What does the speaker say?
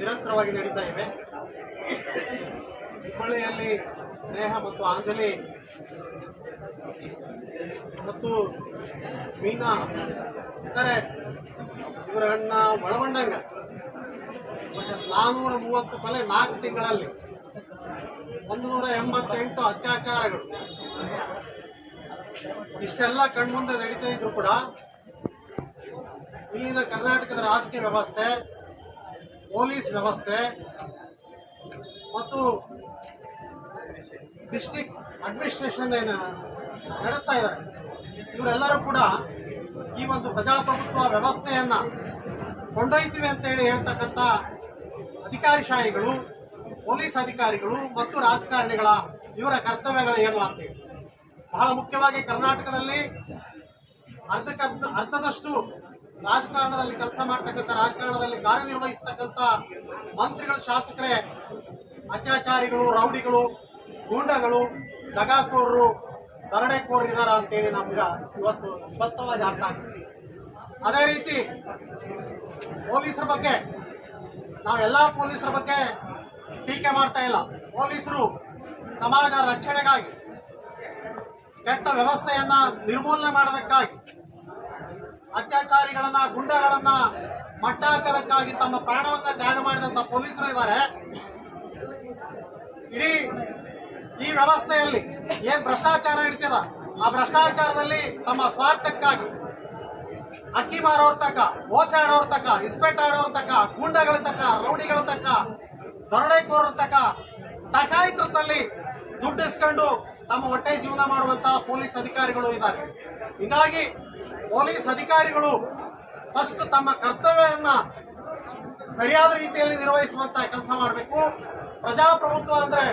ನಿರಂತರವಾಗಿ ನಡೀತಾ ಇವೆ. ಹುಬ್ಬಳ್ಳಿಯಲ್ಲಿ ಸ್ನೇಹ ಮತ್ತು ಆಂಜಲಿ ಮತ್ತು ಮೀನಾ ಇತರೆ ಇವರನ್ನ ಒಳಗೊಂಡಂಗ. ನಾನ್ನೂರ ಮೂವತ್ತು ಕೊಲೆ ನಾಲ್ಕು ತಿಂಗಳಲ್ಲಿ. ಒಂದೂರ ಎಂಬತ್ತೆಂಟು ಅತ್ಯಾಚಾರಗಳು. ಇಷ್ಟೆಲ್ಲ ಕಣ್ಮುಂದೆ ನಡೀತಾ ಇದ್ರು ಕೂಡ ಇಲ್ಲಿನ ಕರ್ನಾಟಕದ ರಾಜಕೀಯ ವ್ಯವಸ್ಥೆ ಪೊಲೀಸ್ ವ್ಯವಸ್ಥೆ ಮತ್ತು ಡಿಸ್ಟ್ರಿಕ್ಟ್ ಅಡ್ಮಿನಿಸ್ಟ್ರೇಷನ್ ಏನು ನಡೆಸ್ತಾ ಇದ್ದಾರೆ. ಇವರೆಲ್ಲರೂ ಕೂಡ ಈ ಒಂದು ಪ್ರಜಾಪ್ರಭುತ್ವ ವ್ಯವಸ್ಥೆಯನ್ನು ಕೊಂಡೊಯ್ತೀವಿ ಅಂತ ಹೇಳಿ ಹೇಳ್ತಕ್ಕಂಥ ಅಧಿಕಾರಿಶಾಹಿಗಳು ಪೊಲೀಸ್ ಅಧಿಕಾರಿಗಳು ಮತ್ತು ರಾಜಕಾರಣಿಗಳ ಇವರ ಕರ್ತವ್ಯಗಳು ಏನು ಅಂತೇಳಿ ಬಹಳ ಮುಖ್ಯವಾಗಿ ಕರ್ನಾಟಕದಲ್ಲಿ ಅರ್ಧಕ್ಕರ್ಧ ಅರ್ಧದಷ್ಟು ರಾಜಕಾರಣದಲ್ಲಿ ಕೆಲಸ ಮಾಡ್ತಕ್ಕಂಥ, ರಾಜಕಾರಣದಲ್ಲಿ ಕಾರ್ಯನಿರ್ವಹಿಸ್ತಕ್ಕಂಥ ಮಂತ್ರಿಗಳು, ಶಾಸಕರೇ, ಅತ್ಯಾಚಾರಿಗಳು, ರೌಡಿಗಳು, ಗೂಂಡಗಳು ದಗಾಕೋರರು ಅಂತ ಅಂತೇಳಿ ನಮ್ಗೆ ಇವತ್ತು ಸ್ಪಷ್ಟವಾಗಿ ಅರ್ಥ ಆಗ್ತದೆ ಅದೇ ರೀತಿ ಪೊಲೀಸರ ಬಗ್ಗೆ ನಾವೆಲ್ಲ ಪೊಲೀಸರ ಬಗ್ಗೆ ಟೀಕೆ ಮಾಡ್ತಾ ಇಲ್ಲ. ಪೊಲೀಸರು ಸಮಾಜ ರಕ್ಷಣೆಗಾಗಿ, ಕೆಟ್ಟ ವ್ಯವಸ್ಥೆಯನ್ನು ನಿರ್ಮೂಲನೆ ಮಾಡೋದಕ್ಕಾಗಿ ಅತ್ಯಾಚಾರಿಗಳನ್ನ, ಗುಂಡಗಳನ್ನ ಮಟ್ಟ ಹಾಕೋದಕ್ಕಾಗಿ ತಮ್ಮ ಪ್ರಾಣವನ್ನ ತ್ಯಾಗ ಮಾಡಿದಂತ ಪೊಲೀಸರು ಇದ್ದಾರೆ ಇಡೀ ಈ ವ್ಯವಸ್ಥೆಯಲ್ಲಿ ಏನ್ ಭ್ರಷ್ಟಾಚಾರ ಇಡ್ತಿದ ಆ ಭ್ರಷ್ಟಾಚಾರದಲ್ಲಿ ತಮ್ಮ ಸ್ವಾರ್ಥಕ್ಕಾಗಿ ಅಕ್ಕಿ ಮಾರೋರ್ ತಕ್ಕ ಓಸೆ ಆಡೋರ್ ತಕ್ಕ ಇಸ್ಪೆಟ್ ಆಡೋರ್ ತಕ್ಕ ಗುಂಡಗಳ ತಕ್ಕ ರೌಡಿಗಳ ತಕ್ಕ ದರೋಡೆಕೋರರ ತಕ್ಕ ತಕಾಯಿತೃತ್ವದಲ್ಲಿ ದುಡ್ಡು ಇಸ್ಕೊಂಡು ತಮ್ಮ ಹೊಟ್ಟೆ ಜೀವನ ಮಾಡುವಂತಹ ಪೊಲೀಸ್ ಅಧಿಕಾರಿಗಳು ಇದ್ದಾರೆ. ಹೀಗಾಗಿ ಪೊಲೀಸ್ ಅಧಿಕಾರಿಗಳು ಫಸ್ಟ್ ತಮ್ಮ ಕರ್ತವ್ಯವನ್ನು ಸರಿಯಾದ ರೀತಿಯಲ್ಲಿ ನಿರ್ವಹಿಸುವಂತ ಕೆಲಸ ಮಾಡಬೇಕು. ಪ್ರಜಾಪ್ರಭುತ್ವ ಅಂದ್ರೆ